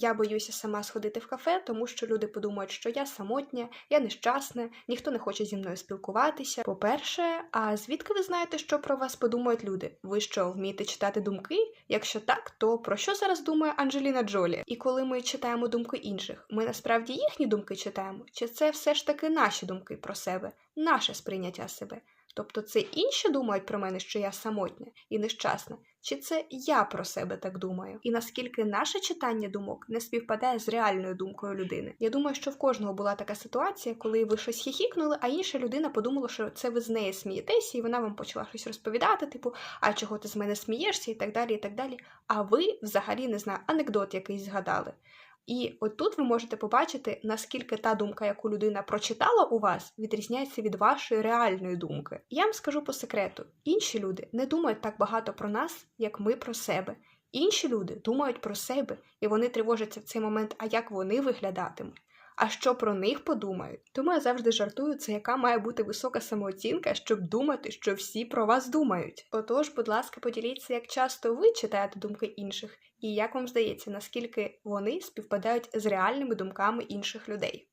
Я боюся сама сходити в кафе, тому що люди подумають, що я самотня, я нещасна, ніхто не хоче зі мною спілкуватися. По-перше, а звідки ви знаєте, що про вас подумають люди? Ви що, вмієте читати думки? Якщо так, то про що зараз думає Анджеліна Джолі? І коли ми читаємо думки інших, ми насправді їхні думки читаємо? Чи це все ж таки наші думки про себе, наше сприйняття себе? Тобто це інші думають про мене, що я самотня і нещасна, чи це я про себе так думаю? І наскільки наше читання думок не співпадає з реальною думкою людини? Я думаю, що в кожного була така ситуація, коли ви щось хіхікнули, а інша людина подумала, що це ви з неї смієтеся, і вона вам почала щось розповідати, типу, а чого ти з мене смієшся, і так далі, і так далі. А ви взагалі не знаю, анекдот якийсь згадали. І отут ви можете побачити, наскільки та думка, яку людина прочитала у вас, відрізняється від вашої реальної думки. Я вам скажу по секрету: інші люди не думають так багато про нас, як ми про себе. Інші люди думають про себе, і вони тривожаться в цей момент, а як вони виглядатимуть. А що про них подумають? Тому я завжди жартую, це яка має бути висока самооцінка, щоб думати, що всі про вас думають. Отож, будь ласка, поділіться, як часто ви читаєте думки інших, і як вам здається, наскільки вони співпадають з реальними думками інших людей.